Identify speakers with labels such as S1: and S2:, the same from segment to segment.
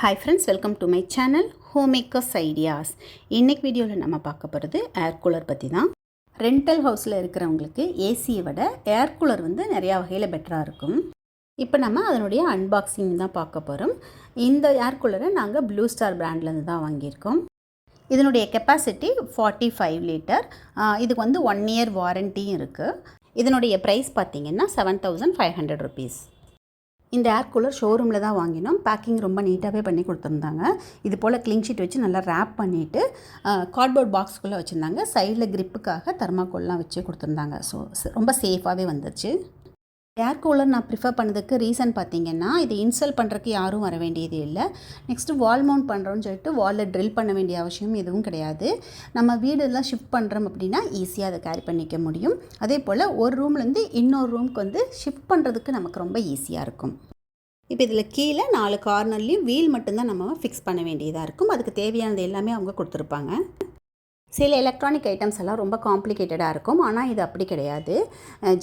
S1: Hi friends welcome to my channel home makers ideas இன்றைக்கு வீடியோவில் நம்ம பார்க்க போகிறது ஏர் கூலர் பற்றி தான் ரெண்டல் ஹவுஸில் இருக்கிறவங்களுக்கு ஏசியை விட ஏர் கூலர் வந்து நிறையா வகையில் பெட்டராக இருக்கும். இப்போ நம்ம அதனுடைய அன்பாக்சிங் தான் பார்க்க போகிறோம் இந்த ஏர் கூலரை நாங்கள் ப்ளூ ஸ்டார் பிராண்ட்லேருந்து தான் வாங்கியிருக்கோம். இதனுடைய கெப்பாசிட்டி ஃபார்ட்டி ஃபைவ் லிட்டர் இதுக்கு வந்து ஒன் இயர் வாரண்டியும் இருக்குது இதனுடைய ப்ரைஸ் பார்த்தீங்கன்னா seven thousand five hundred rupees இந்த ஏர் கூலர் ஷோரூமில் தான் வாங்கினோம். பேக்கிங் ரொம்ப நீட்டாகவே பண்ணி கொடுத்துருந்தாங்க. இது போல் க்ளீன் ஷீட் வச்சு நல்லா ரேப் பண்ணிவிட்டு கார்ட்போர்ட் பாக்ஸ்குள்ளே வச்சுருந்தாங்க. சைடில் க்ரிப்புக்காக தர்மாக்கோல்லாம் வச்சு கொடுத்துருந்தாங்க. ஸோ ரொம்ப சேஃபாகவே வந்துச்சு ஏர் கூலர் நான் ப்ரிஃபர் பண்ணதுக்கு ரீசன் பார்த்தீங்கன்னா இது இன்ஸ்டால் பண்ணுறதுக்கு யாரும் வர வேண்டியது இல்லை. நெக்ஸ்ட்டு வால் மவுண்ட் பண்ணுறோன்னு சொல்லிட்டு வாலில் ட்ரில் பண்ண வேண்டிய அவசியம் எதுவும் கிடையாது. நம்ம வீடெல்லாம் ஷிஃப்ட் பண்ணுறோம் அப்படின்னா ஈஸியாக அதை கேரி பண்ணிக்க முடியும். அதே போல் ஒரு ரூம்லேருந்து இன்னொரு ரூமுக்கு வந்து ஷிஃப்ட் பண்ணுறதுக்கு நமக்கு ரொம்ப ஈஸியாக இருக்கும். இப்போ இதில் கீழே நாலு கார்னர்லேயும் வீல் மட்டும்தான் நம்ம ஃபிக்ஸ் பண்ண வேண்டியதாக இருக்கும். அதுக்கு தேவையானது எல்லாமே அவங்க கொடுத்துருப்பாங்க. சில எலக்ட்ரானிக் ஐட்டம்ஸ் எல்லாம் ரொம்ப காம்ப்ளிகேட்டடாக இருக்கும். ஆனால் இது அப்படி கிடையாது.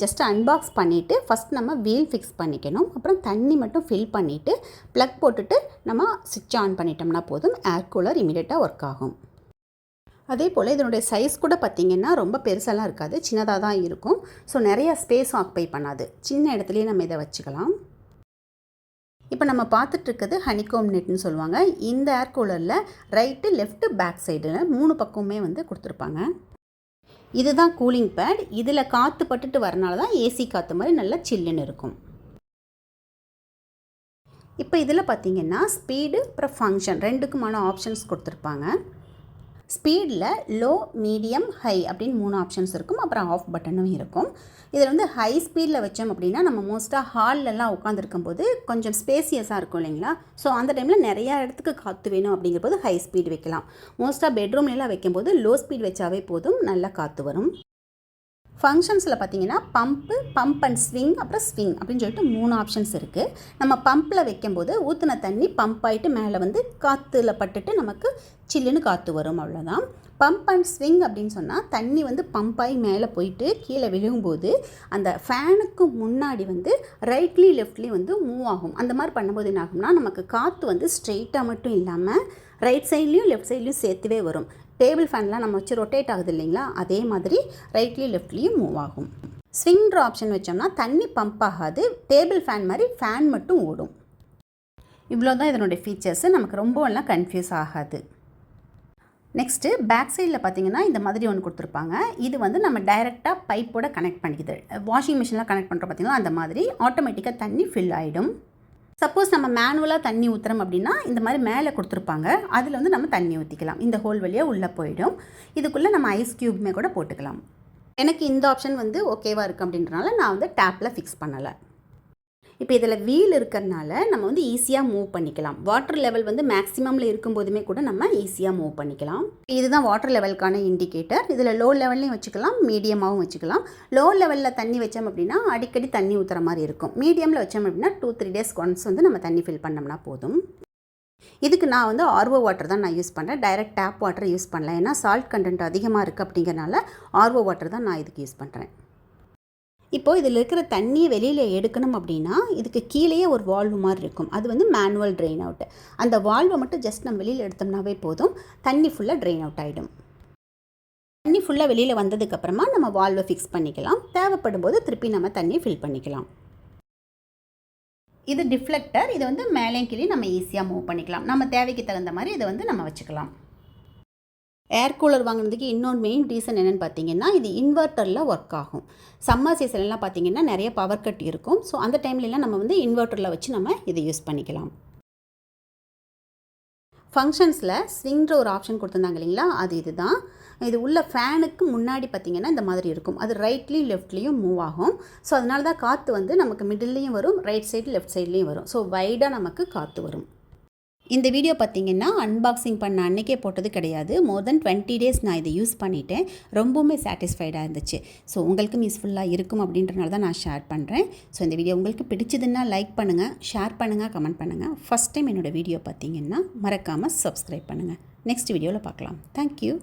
S1: ஜஸ்ட் அன்பாக்ஸ் பண்ணிவிட்டு ஃபஸ்ட் நம்ம வீல் ஃபிக்ஸ் பண்ணிக்கணும். அப்புறம் தண்ணி மட்டும் ஃபில் பண்ணிவிட்டு ப்ளக் போட்டுட்டு நம்ம சுவிட்ச் ஆன் பண்ணிட்டோம்னா போதும். ஏர் கூலர் இமீடியட்டாக ஒர்க் ஆகும். அதே போல் இதனுடைய சைஸ் கூட பார்த்திங்கன்னா ரொம்ப பெருசெல்லாம் இருக்காது. சின்னதாக தான் இருக்கும். ஸோ நிறையா ஸ்பேஸ் ஆக்குபை பண்ணாது. சின்ன இடத்துலையே நம்ம இதை வச்சுக்கலாம். இப்போ நம்ம பார்த்துட்ருக்கிறது ஹனிகோம் நெட்னு சொல்லுவாங்க. இந்த ஏர் கூலரில் ரைட்டு லெஃப்ட்டு பேக் சைடில் மூணு பக்கமுமே வந்து கொடுத்துருப்பாங்க. இதுதான் கூலிங் பேட் இதில் காற்று பட்டுட்டு வரனால தான் ஏசி காற்று மாதிரி நல்லா சில்லுன்னு இருக்கும். இப்போ இதில் பார்த்தீங்கன்னா ஸ்பீடு அப்புறம் ஃபங்க்ஷன் ரெண்டுக்குமான ஆப்ஷன்ஸ் கொடுத்துருப்பாங்க. ஸ்பீடில் லோ மீடியம் ஹை அப்படின்னு மூணு ஆப்ஷன்ஸ் இருக்கும். அப்புறம் ஆஃப் பட்டனும் இருக்கும். இதில் வந்து ஹை ஸ்பீடில் வச்சோம் அப்படின்னா நம்ம மோஸ்ட்டாக ஹால்லலாம் உட்காந்துருக்கும் போது கொஞ்சம் ஸ்பேசியஸாக இருக்கும் இல்லைங்களா? ஸோ அந்த டைமில் நிறையா இடத்துக்கு காற்று வேணும் அப்படிங்கிற போது ஹை ஸ்பீட் வைக்கலாம் மோஸ்ட்டாக பெட்ரூம்லாம் வைக்கும்போது லோ ஸ்பீட் வச்சாவே போதும் நல்லா காற்று வரும். ஃபங்க்ஷன்ஸில் பார்த்தீங்கன்னா பம்ப்பு பம்ப் அண்ட் ஸ்விங் அப்புறம் ஸ்விங் அப்படின்னு சொல்லிட்டு மூணு ஆப்ஷன்ஸ் இருக்குது நம்ம பம்பில் வைக்கும்போது ஊற்றின தண்ணி பம்ப் ஆகிட்டு மேலே வந்து காற்றுல பட்டுட்டு நமக்கு சில்லுன்னு காற்று வரும் அவ்வளோதான் பம்ப் அண்ட் ஸ்விங் அப்படின்னு சொன்னால் தண்ணி வந்து பம்ப் ஆகி மேலே போயிட்டு கீழே விழுகும்போது அந்த ஃபேனுக்கு முன்னாடி வந்து ரைட்லி லெஃப்ட்லி வந்து மூவ் ஆகும். அந்த மாதிரி பண்ணும்போது என்ன ஆகும்னா நமக்கு காற்று வந்து ஸ்ட்ரெயிட்டாக மட்டும் இல்லாமல் ரைட் சைட்லேயும் லெஃப்ட் சைட்லேயும் சேர்த்துவே வரும். டேபிள் ஃபேன்லாம் நம்ம வச்சு ரொட்டேட் ஆகுது இல்லைங்களா? அதே மாதிரி ரைட்லேயும் லெஃப்ட்லேயும் மூவ் ஆகும். ஸ்விங்ன்ற ஆப்ஷன் வச்சோம்னா தண்ணி பம்ப் ஆகாது டேபிள் ஃபேன் மாதிரி ஃபேன் மட்டும் ஓடும். இவ்வளோ தான் இதனுடைய ஃபீச்சர்ஸு நமக்கு ரொம்பலாம் கன்ஃபியூஸ் ஆகாது. நெக்ஸ்ட்டு பேக் சைடில் பார்த்தீங்கன்னா இந்த மாதிரி ஒன்று கொடுத்துருப்பாங்க. இது வந்து நம்ம டைரெக்டாக பைப்போட கனெக்ட் பண்ணிக்குது. வாஷிங் மிஷினில் கனெக்ட் பண்ணுறோம் பார்த்தீங்கன்னா அந்த மாதிரி. ஆட்டோமேட்டிக்காக தண்ணி ஃபில் ஆகிடும் சப்போஸ் நம்ம மேனுவலாக தண்ணி ஊற்றுறோம் அப்படின்னா இந்த மாதிரி மேலே கொடுத்துருப்பாங்க. அதில் வந்து நம்ம தண்ணி ஊற்றிக்கலாம் இந்த ஹோல் வழியாக உள்ளே போயிடும். இதுக்குள்ளே நம்ம ஐஸ் க்யூப்மே கூட போட்டுக்கலாம். எனக்கு இந்த ஆப்ஷன் வந்து ஓகேவாக இருக்குது அப்படின்றனால நான் வந்து டேப்பில் ஃபிக்ஸ் பண்ணலை. இப்போ இதில் வீல் இருக்கிறதுனால நம்ம வந்து ஈஸியாக மூவ் பண்ணிக்கலாம். வாட்டர் லெவல் வந்து மேக்ஸிமமில் இருக்கும்போதுமே கூட நம்ம ஈஸியாக மூவ் பண்ணிக்கலாம். இதுதான் வாட்டர் லெவலுக்கான இண்டிகேட்டர் இதில் லோ லெவல்லையும் வச்சுக்கலாம் மீடியமாகவும் வச்சுக்கலாம். லோ லெவலில் தண்ணி வச்சோம் அப்படின்னா அடிக்கடி தண்ணி ஊற்றுற மாதிரி இருக்கும். மீடியமில் வச்சோம் அப்படின்னா டூ த்ரீ டேஸ் ஒன்ஸ் வந்து நம்ம தண்ணி ஃபில் பண்ணோம்னா போதும். இதுக்கு நான் வந்து ஆர்வோ வாட்டர் தான் நான் யூஸ் பண்ணுறேன் டைரக்ட் டேப் வாட்டர் யூஸ் பண்ணல. ஏன்னா சால்ட் கண்டென்ட் அதிகமாக இருக்குது அப்படிங்கிறனால ஆர்வோ வாட்டர் தான் நான் இதுக்கு யூஸ் பண்ணுறேன் இப்போது இதில் இருக்கிற தண்ணியை வெளியில் எடுக்கணும் அப்படின்னா இதுக்கு கீழேயே ஒரு வால்வு மாதிரி இருக்கும். அது வந்து மேனுவல் ட்ரெயின் அவுட் அந்த வால்வை மட்டும் ஜஸ்ட் நம்ம வெளியில் எடுத்தோம்னாவே போதும். தண்ணி ஃபுல்லாக ட்ரெயின் அவுட் ஆகிடும் தண்ணி ஃபுல்லாக வெளியில் வந்ததுக்கப்புறமா நம்ம வால்வை ஃபிக்ஸ் பண்ணிக்கலாம். தேவைப்படும் போது திருப்பி நம்ம தண்ணியை ஃபில் பண்ணிக்கலாம். இது டிஃப்ளெக்டர் இது வந்து மேலே கீழே நம்ம ஈஸியாக மூவ் பண்ணிக்கலாம். நம்ம தேவைக்கு தகுந்த மாதிரி இதை வந்து நம்ம வச்சுக்கலாம். ஏர் கூலர் வாங்கினதுக்கு இன்னொரு மெயின் ரீசன் என்னென்னு பார்த்தீங்கன்னா இது இன்வெர்ட்டரில் ஒர்க் ஆகும். சம்மர் சீசன்லாம் பார்த்தீங்கன்னா நிறைய பவர் கட் இருக்கும். ஸோ அந்த டைம்லலாம் நம்ம வந்து இன்வெர்ட்டரில் வச்சு நம்ம இதை யூஸ் பண்ணிக்கலாம். ஃபங்க்ஷன்ஸில் ஸ்விங்கிற ஒரு ஆப்ஷன் கொடுத்துருந்தாங்க இல்லைங்களா? அது இதுதான். இது உள்ள ஃபேனுக்கு முன்னாடி பார்த்திங்கன்னா இந்த மாதிரி இருக்கும். அது ரைட்லேயும் லெஃப்ட்லேயும் மூவ் ஆகும். ஸோ அதனால தான் காற்று வந்து நமக்கு மிடில்லையும் வரும் ரைட் சைடு லெஃப்ட் சைட்லேயும் வரும். ஸோ வைடாக நமக்கு காற்று வரும். இந்த வீடியோ பார்த்தீங்கன்னா அன்பாக்சிங் பண்ண அன்றைக்கே போட்டது கிடையாது. மோர் தென் டுவெண்ட்டி டேஸ் நான் இதை யூஸ் பண்ணிட்டேன். ரொம்பவுமே சாட்டிஸ்ஃபைடாக இருந்துச்சு. ஸோ உங்களுக்கும் யூஸ்ஃபுல்லாக இருக்கும் அப்படின்றனால தான் நான் ஷேர் பண்ணுறேன் ஸோ இந்த வீடியோ உங்களுக்கு பிடிச்சதுன்னா லைக் பண்ணுங்கள் ஷேர் பண்ணுங்கள் கமெண்ட் பண்ணுங்கள் ஃபஸ்ட் டைம் என்னோடய வீடியோ பார்த்தீங்கன்னா மறக்காமல் சப்ஸ்கிரைப் பண்ணுங்கள் நெக்ஸ்ட் வீடியோவில் பார்க்கலாம். தேங்க்யூ